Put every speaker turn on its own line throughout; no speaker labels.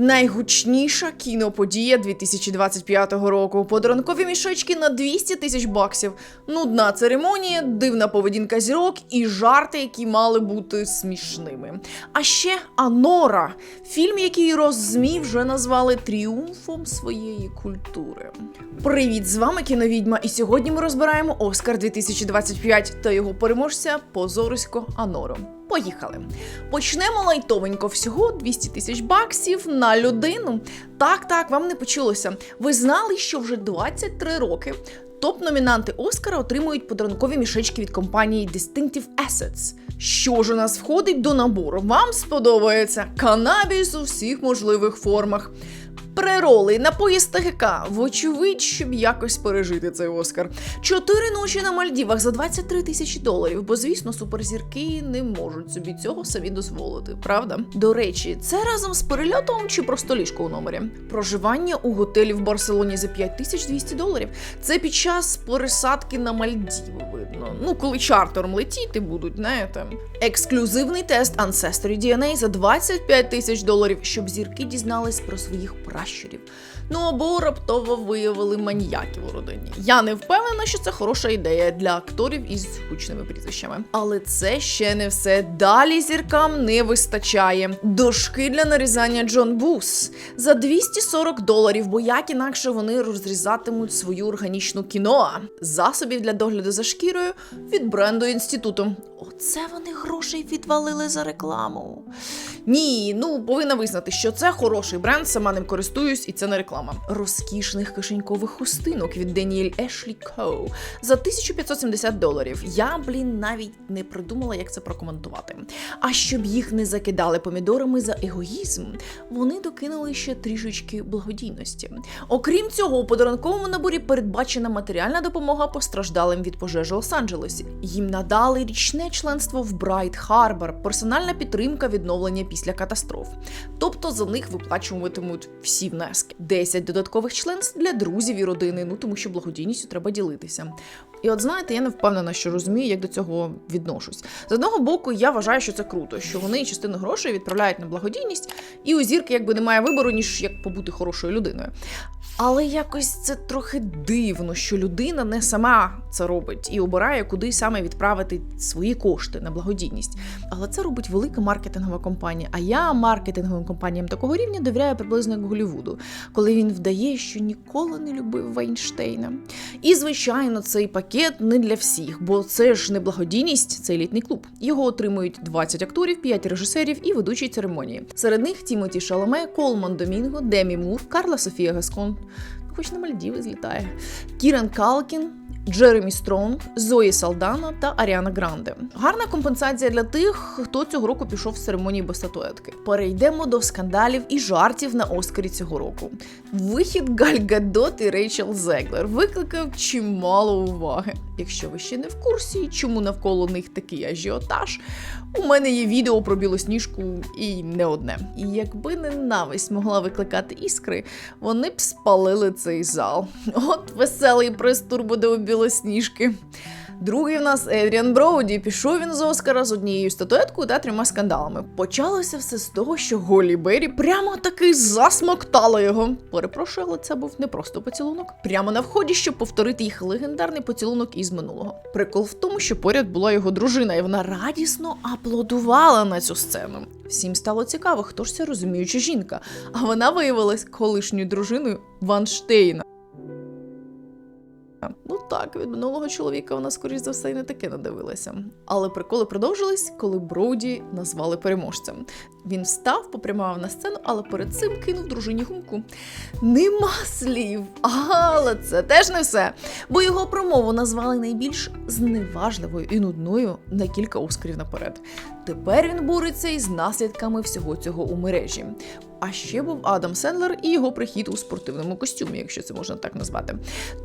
Найгучніша кіноподія 2025 року. Подарункові мішечки на 200 тисяч баксів. Нудна церемонія, дивна поведінка зірок і жарти, які мали бути смішними. А ще Анора, фільм, який роззмі вже назвали тріумфом своєї культури. Привіт, з вами кіновідьма, і сьогодні ми розбираємо Оскар 2025 та його переможця Позорисько Анору. Поїхали. Почнемо лайтовенько всього 200 тисяч баксів на людину. Так, так, вам не почулося. Ви знали, що вже 23 роки топ-номінанти Оскара отримують подарункові мішечки від компанії Distinctive Assets. Що ж у нас входить до набору? Вам сподобається канабіс у всіх можливих формах. Прероли, напої з ТГК, вочевидь, щоб якось пережити цей Оскар. Чотири ночі на Мальдівах за 23 тисячі доларів, бо звісно, суперзірки не можуть собі цього самі дозволити, правда? До речі, це разом з перельотом чи просто ліжко у номері. Проживання у готелі в Барселоні за 5200 доларів. Це під час пересадки на Мальдіви видно. Ну, коли чартером летіти будуть, знаєте. Ексклюзивний тест Ancestry DNA за 25 тисяч доларів, щоб зірки дізнались про своїх пращурів. Ну або раптово виявили маніяків у родині. Я не впевнена, що це хороша ідея для акторів із гучними прізвищами. Але це ще не все. Далі зіркам не вистачає. Дошки для нарізання Джон Бус за 240 доларів, бо як інакше вони розрізатимуть свою органічну кіноа. Засобів для догляду за шкірою від бренду інституту. Оце вони грошей відвалили за рекламу. Ні, ну повинна визнати, що це хороший бренд, сама ним користуюсь, і це не реклама. Розкішних кишенькових хустинок від Деніель Ешлі Коу за 1570 доларів. Я, блін, навіть не придумала, як це прокоментувати. А щоб їх не закидали помідорами за егоїзм, вони докинули ще трішечки благодійності. Окрім цього, у подарунковому наборі передбачена матеріальна допомога постраждалим від пожежі Лос-Анджелесі. Їм надали річне членство в Брайт Харбор, персональна підтримка відновлення після катастроф. Тобто за них виплачуватимуть всі внески. 10 додаткових членств для друзів і родини, ну тому що благодійністю треба ділитися. І от знаєте, я не впевнена, що розумію, як до цього відношусь. З одного боку, я вважаю, що це круто, що вони частину грошей відправляють на благодійність, і у зірки якби немає вибору, ніж як побути хорошою людиною. Але якось це трохи дивно, що людина не сама це робить і обирає, куди саме відправити свої кошти на благодійність. Але це робить велика маркетингова компанія. А я маркетинговим компаніям такого рівня довіряю приблизно як Голлівуду, коли він вдає, що ніколи не любив Вайнштейна. І звичайно, цей пакет не для всіх, бо це ж не благодійність, це елітний клуб. Його отримують 20 акторів, 5 режисерів і ведучий церемонії. Серед них Тімоті Шаломе, Колман Домінго, Демі Мур, Карла Софія Гаскон. Ну, Хоч на Мальдіви злітає. Кіран Калкін, Джеремі Стронг, Зої Салдана та Аріана Гранде. Гарна компенсація для тих, хто цього року пішов з церемонії без статуетки. Перейдемо до скандалів і жартів на Оскарі цього року. Вихід Галь Гадот і Рейчел Зеглер викликав чимало уваги. Якщо ви ще не в курсі, чому навколо них такий ажіотаж, у мене є відео про білосніжку і не одне. І якби ненависть могла викликати іскри, вони б спалили цей зал. От веселий прес-тур буде у білосніжки. Другий в нас Едріан Броуді. Пішов він з Оскара з однією статуеткою та трьома скандалами. Почалося все з того, що Голі Беррі прямо таки засмоктала його. Перепрошую, але це був не просто поцілунок. Прямо на вході, щоб повторити їх легендарний поцілунок із минулого. Прикол в тому, що поряд була його дружина, і вона радісно аплодувала на цю сцену. Всім стало цікаво, хто ж ця розуміюча жінка. А вона виявилась колишньою дружиною Ванштейна. Ну так, від минулого чоловіка вона, скоріш за все, і не таке надивилася. Але приколи продовжились, коли Броуді назвали переможцем. Він встав, попрямував на сцену, але перед цим кинув дружині гумку. Нема слів, але це теж не все. Бо його промову назвали найбільш зневажливою і нудною на кілька оскарів наперед. Тепер він бореться із наслідками всього цього у мережі. А ще був Адам Сендлер і його прихід у спортивному костюмі, якщо це можна так назвати.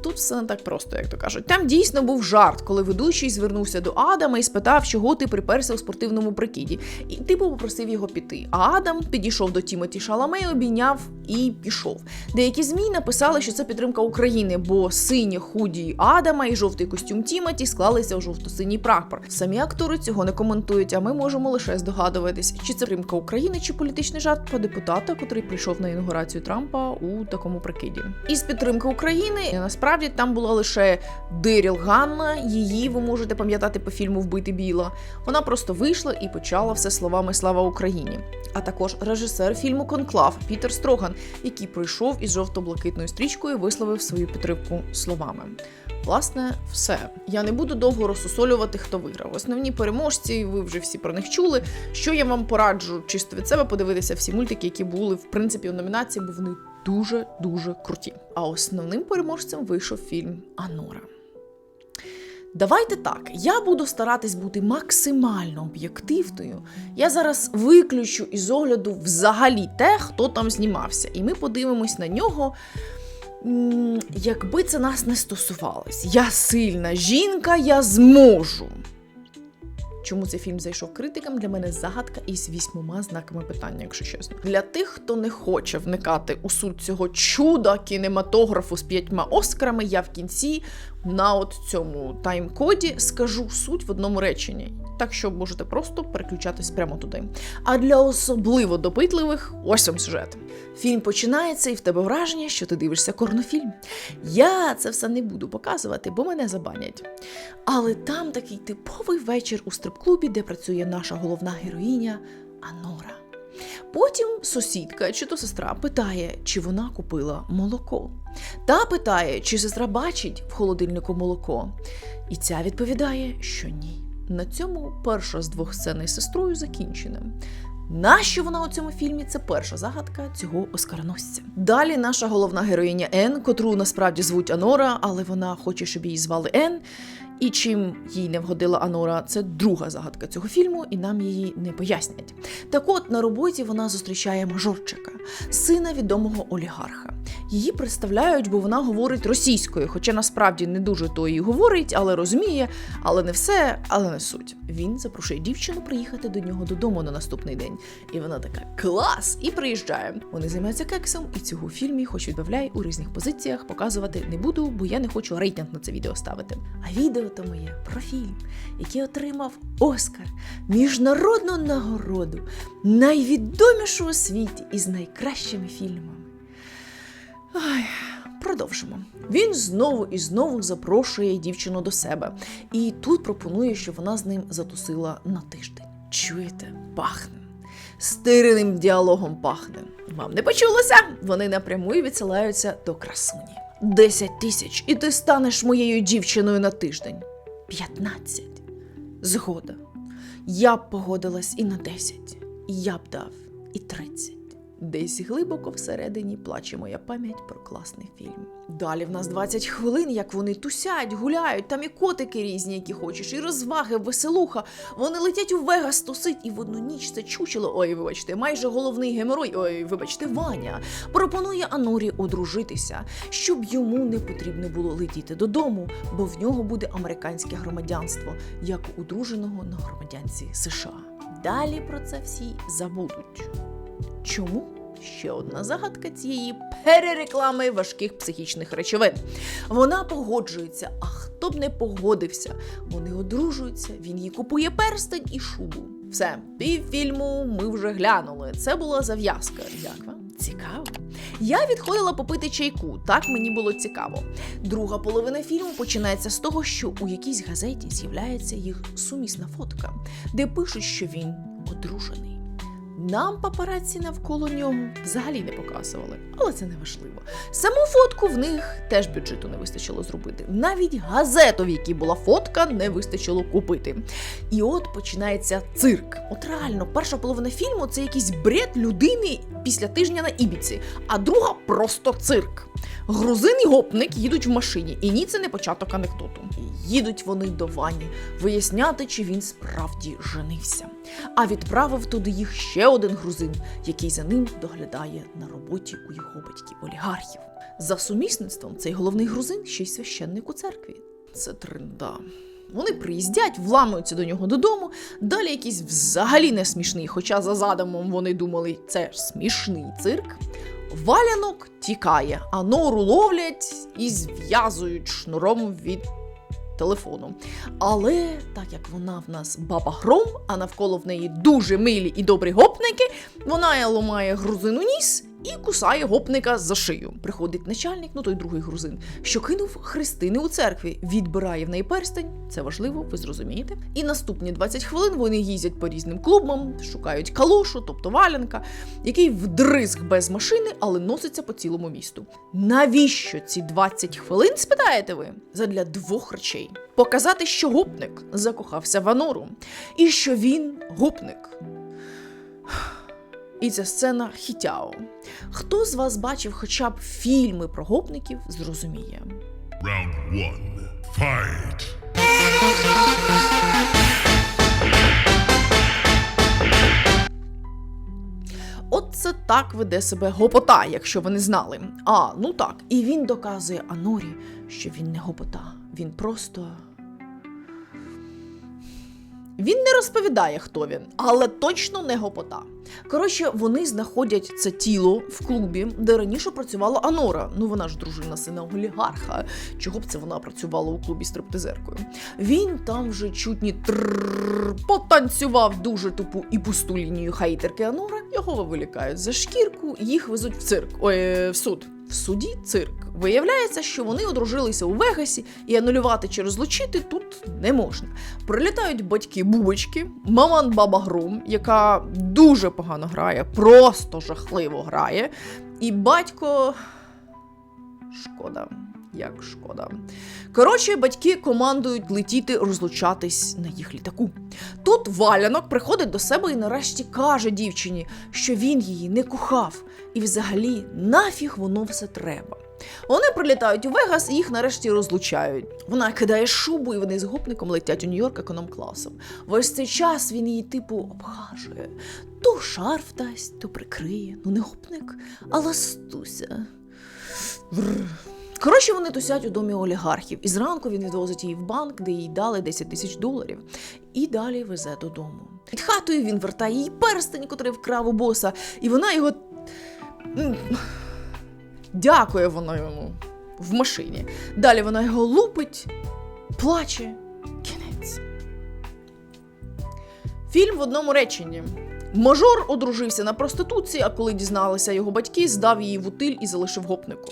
Тут все не так просто, як то кажуть. Там дійсно був жарт, коли ведучий звернувся до Адама і спитав, чого ти приперся у спортивному прикиді. І типу попросив його піти. А Адам підійшов до Тімоті Шаламе обійняв і пішов. Деякі змі написали, що це підтримка України, бо синє худі Адама і жовтий костюм Тімоті склалися у жовто-синій прапор. Самі актори цього не коментують, а ми можемо лише здогадуватись, чи це підтримка України, чи політичний жарт про депутата, котрий прийшов на інаугурацію Трампа у такому прикиді. Із підтримки України насправді там була лише Диріл Ганна. Її ви можете пам'ятати по фільму Вбити Біла. Вона просто вийшла і почала все словами Слава Україні. А також режисер фільму Конклав Пітер Строган, який прийшов із жовто-блакитною стрічкою висловив свою підтримку словами. Власне, все. Я не буду довго розсусолювати, хто виграв. Основні переможці, ви вже всі про них чули. Що я вам пораджу чисто від себе подивитися всі мультики, які були в принципі у номінації, бо вони дуже дуже круті. А основним переможцем вийшов фільм Анора. Давайте так, я буду старатись бути максимально об'єктивною. Я зараз виключу із огляду взагалі те, хто там знімався, і ми подивимось на нього. Якби це нас не стосувалось. Я сильна жінка, я зможу. Чому цей фільм зайшов критикам? Для мене загадка із вісьмома знаками питання, якщо чесно. Для тих, хто не хоче вникати у суть цього чуда кінематографу з п'ятьма оскарами, я в кінці на от цьому тайм-коді скажу суть в одному реченні. Так що можете просто переключатись прямо туди. А для особливо допитливих ось вам сюжет. Фільм починається, і в тебе враження, що ти дивишся корнофільм. Я це все не буду показувати, бо мене забанять. Але там такий типовий вечір у стрип-клубі, де працює наша головна героїня Анора. Потім сусідка чи то сестра питає, чи вона купила молоко. Та питає, чи сестра бачить в холодильнику молоко. І ця відповідає, що ні. На цьому перша з двох сцен із сестрою закінчена. Нащо вона у цьому фільмі? Це перша загадка цього оскароносця. Далі наша головна героїня Ен, котру насправді звуть Анора, але вона хоче, щоб її звали Ен. І чим їй не вгодила Анора, це друга загадка цього фільму, і нам її не пояснять. Так от на роботі вона зустрічає мажорчика, сина відомого олігарха. Її представляють, бо вона говорить російською, хоча насправді не дуже то її говорить, але розуміє, але не все, але не суть. Він запрошує дівчину приїхати до нього додому на наступний день. І вона така клас! І приїжджає. Вони займаються кексом, і цього фільмі, хоч відбавляй у різних позиціях, показувати не буду, бо я не хочу рейтинг на це відео ставити. А відео то моє про фільм, який отримав Оскар, міжнародну нагороду, найвідомішу у світі із найкращими фільмами. Ай, продовжимо. Він знову і знову запрошує дівчину до себе. І тут пропонує, що вона з ним затусила на тиждень. Чуєте, пахне. Стиреним діалогом пахне. Вам не почулося? Вони напряму і відсилаються до красуні. Десять тисяч, і ти станеш моєю дівчиною на тиждень. П'ятнадцять. Згода. Я б погодилась і на десять. Я б дав і тридцять. Десь глибоко всередині плаче моя пам'ять про класний фільм. Далі в нас 20 хвилин, як вони тусять, гуляють, там і котики різні, які хочеш, і розваги, веселуха. Вони летять у Вегас тусить, і в одну ніч це чучело. Ой, вибачте, майже головний геморой. Ой, вибачте, Ваня пропонує Анорі одружитися, щоб йому не потрібно було летіти додому, бо в нього буде американське громадянство, як у на громадянці США. Далі про це всі забудуть. Чому? Ще одна загадка цієї перереклами важких психічних речовин. Вона погоджується, а хто б не погодився. Вони одружуються, він їй купує перстень і шубу. Все, півфільму ми вже глянули. Це була зав'язка. Як вам? Цікаво. Я відходила попити чайку, так мені було цікаво. Друга половина фільму починається з того, що у якійсь газеті з'являється їх сумісна фотка, де пишуть, що він одружений. Нам папараці навколо нього взагалі не показували, але це не важливо. Саму фотку в них теж бюджету не вистачило зробити. Навіть газету, в якій була фотка, не вистачило купити. І от починається цирк. От реально, перша половина фільму це якийсь бред людини після тижня на Ібіці, а друга просто цирк. Грузин і гопник їдуть в машині, і ні, це не початок анекдоту. Їдуть вони до Вані виясняти, чи він справді женився. А відправив туди їх ще один грузин, який за ним доглядає на роботі у його батьків олігархів. За сумісництвом цей головний грузин ще й священник у церкві. Це тренда. Вони приїздять, вламуються до нього додому. Далі якийсь взагалі не смішний, хоча за задумом вони думали, це смішний цирк. Валянок тікає, а нору ловлять і зв'язують шнуром від телефону. Але так як вона в нас баба гром, а навколо в неї дуже милі і добрі гопники, вона ломає грузину ніс і кусає гопника за шию. Приходить начальник, ну той другий грузин, що кинув хрестини у церкві, відбирає в неї перстень. Це важливо, ви зрозумієте. І наступні 20 хвилин вони їздять по різним клубам, шукають калошу, тобто валянка, який вдризг без машини, але носиться по цілому місту. Навіщо ці 20 хвилин, спитаєте ви? Задля двох речей: показати, що гопник закохався в Анору, і що він гопник. І ця сцена хітяо. Хто з вас бачив хоча б фільми про гопників, зрозуміє.
Round one. Fight.
От це так веде себе гопота, якщо ви не знали. А, ну так. І він доказує Анорі, що він не гопота. Він просто. Він не розповідає, хто він, але точно не гопота. Коротше, вони знаходять це тіло в клубі, де раніше працювала Анора. Ну вона ж дружина сина олігарха. Чого б це вона працювала у клубі стриптизеркою? Він там вже чутні трррр потанцював дуже тупу і пусту лінію хейтерки Анора. Його виволікають за шкірку, їх везуть в цирк. Ой, е, в суд. В суді цирк. Виявляється, що вони одружилися у Вегасі, і анулювати чи розлучити тут не можна. Прилітають батьки-бубочки, маман баба Гром, яка дуже погано грає, просто жахливо грає. І батько. Шкода, як шкода. Коротше, батьки командують летіти розлучатись на їх літаку. Тут валянок приходить до себе і нарешті каже дівчині, що він її не кохав, і взагалі нафіг воно все треба. Вони прилітають у Вегас і їх нарешті розлучають. Вона кидає шубу, і вони з гопником летять у Нью-Йорк економ-класом. Весь цей час він її, типу, обхажує. То шарф дасть, то прикриє. Ну не гопник, а ластуся. Врр. Коротше, вони тусять у домі олігархів, і зранку він відвозить її в банк, де їй дали 10 тисяч доларів, і далі везе додому. Під хатою він вертає їй перстень, котрий вкрав у боса, і вона його. Дякує вона йому в машині. Далі вона його лупить, плаче. Кінець. Фільм в одному реченні. Мажор одружився на проституції, а коли дізналися його батьки, здав її в утиль і залишив гопнику.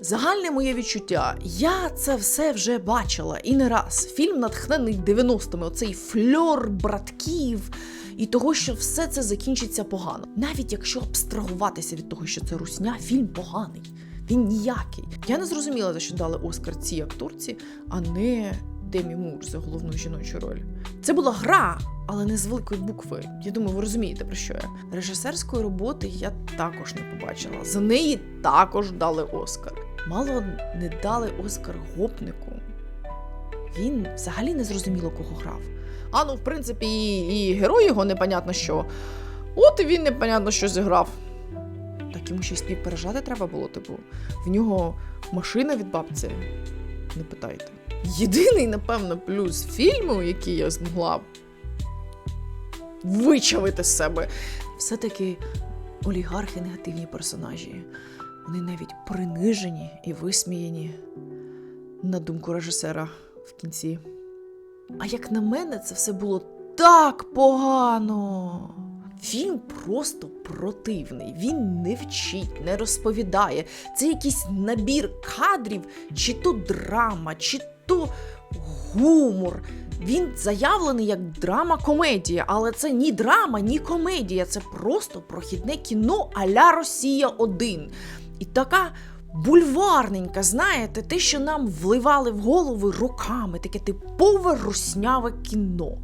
Загальне моє відчуття, я це все вже бачила і не раз. Фільм натхнений 90-ми, оцей фльор братків і того, що все це закінчиться погано. Навіть якщо абстрагуватися від того, що це русня, фільм поганий. Він ніякий. Я не зрозуміла, за що дали Оскар цій акторці, а не Демі Мур за головну жіночу роль. Це була гра, але не з великої букви. Я думаю, ви розумієте про що я. Режисерської роботи я також не побачила. За неї також дали Оскар. Мало не дали Оскар гопнику. Він взагалі не зрозуміло, кого грав. А ну, в принципі, і, і герой його непонятно що. От і він непонятно що зіграв. Так йому ще й співпережати треба було, типу, в нього машина від бабці. Не питайте. Єдиний, напевно, плюс фільму, який я змогла вичавити з себе, все-таки олігархи негативні персонажі. Вони навіть принижені і висміяні, на думку режисера в кінці. А як на мене, це все було так погано. Фільм просто противний. Він не вчить, не розповідає. Це якийсь набір кадрів, чи то драма, чи то гумор. Він заявлений як драма-комедія, але це ні драма, ні комедія. Це просто прохідне кіно а-ля Росія 1. І така бульварненька, знаєте, те, що нам вливали в голови роками, таке типове русняве кіно.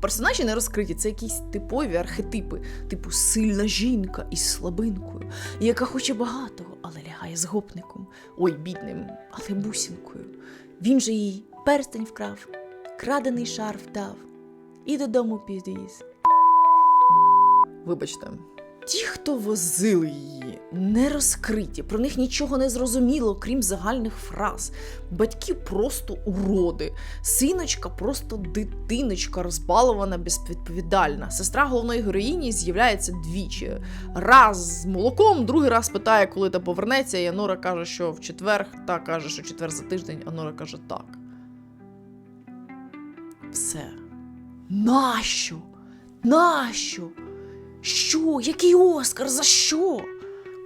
Персонажі не розкриті, це якісь типові архетипи, типу сильна жінка із слабинкою, яка хоче багатого, але лягає з гопником. Ой, бідним, але бусінкою. Він же їй перстень вкрав, крадений шарф дав і додому підвіз. Вибачте, Ті, хто возили її, не розкриті, про них нічого не зрозуміло, крім загальних фраз. Батьки просто уроди, синочка просто дитиночка, розбалована, безвідповідальна. Сестра головної героїні з'являється двічі. Раз з молоком, другий раз питає, коли та повернеться, і Анора каже, що в четвер, та каже, що четвер за тиждень, Анора каже так. Все. Нащо? Нащо? Що? Який Оскар? За що?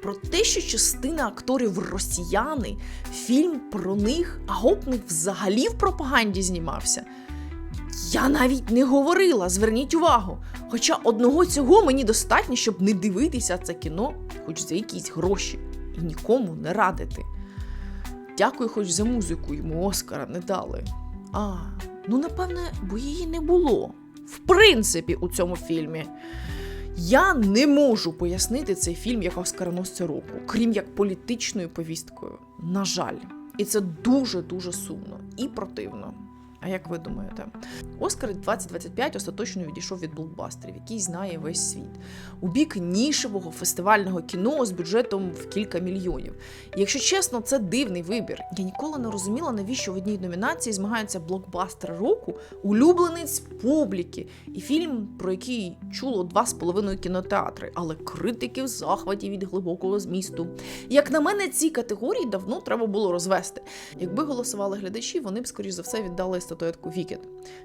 Про те, що частина акторів росіяни, фільм про них, а гопник взагалі в пропаганді знімався. Я навіть не говорила, зверніть увагу. Хоча одного цього мені достатньо, щоб не дивитися це кіно, хоч за якісь гроші, і нікому не радити. Дякую, хоч за музику йому Оскара не дали. А, ну напевне, бо її не було. В принципі, у цьому фільмі. Я не можу пояснити цей фільм як Оскароносця року, крім як політичною повісткою. На жаль, і це дуже дуже сумно і противно. А як ви думаєте? Оскар 2025 остаточно відійшов від блокбастерів, який знає весь світ, у бік нішевого фестивального кіно з бюджетом в кілька мільйонів. І якщо чесно, це дивний вибір. Я ніколи не розуміла, навіщо в одній номінації змагаються блокбастер року, улюбленець публіки, і фільм, про який чуло два з половиною кінотеатри, але критики в захваті від глибокого змісту. Як на мене, ці категорії давно треба було розвести. Якби голосували глядачі, вони б, скоріш за все, віддали статуетку Вікет.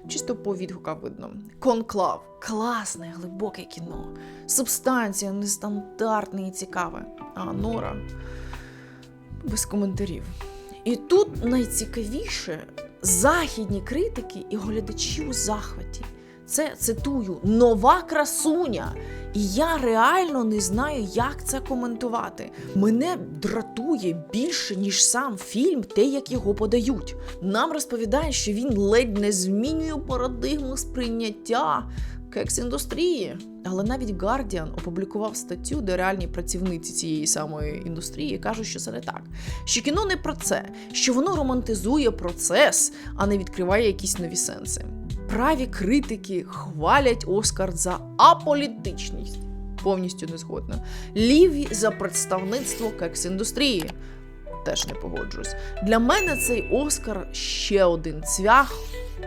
Чисто по відгуках видно. Конклав класне, глибоке кіно. Субстанція нестандартне і цікаве. А Нора без коментарів. І тут найцікавіше західні критики і глядачі у захваті. Це цитую нова красуня. І я реально не знаю, як це коментувати. Мене дратує більше, ніж сам фільм, те, як його подають. Нам розповідають, що він ледь не змінює парадигму сприйняття кекс-індустрії. Але навіть Guardian опублікував статтю, де реальні працівниці цієї самої індустрії кажуть, що це не так. Що кіно не про це, що воно романтизує процес, а не відкриває якісь нові сенси. Праві критики хвалять Оскар за аполітичність. Повністю не згодна. Ліві за представництво кекс-індустрії. Теж не погоджуюсь. Для мене цей Оскар ще один цвях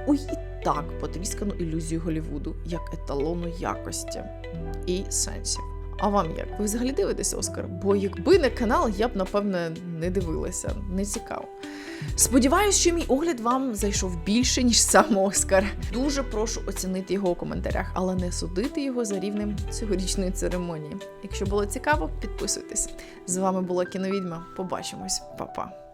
у і так потріскану ілюзію Голівуду як еталону якості і сенсів. А вам як? Ви взагалі дивитеся Оскар? Бо якби не канал, я б напевне не дивилася, не цікаво. Сподіваюсь, що мій огляд вам зайшов більше, ніж сам Оскар. Дуже прошу оцінити його у коментарях, але не судити його за рівнем цьогорічної церемонії. Якщо було цікаво, підписуйтесь. З вами була кіновідьма. Побачимось, Па-па.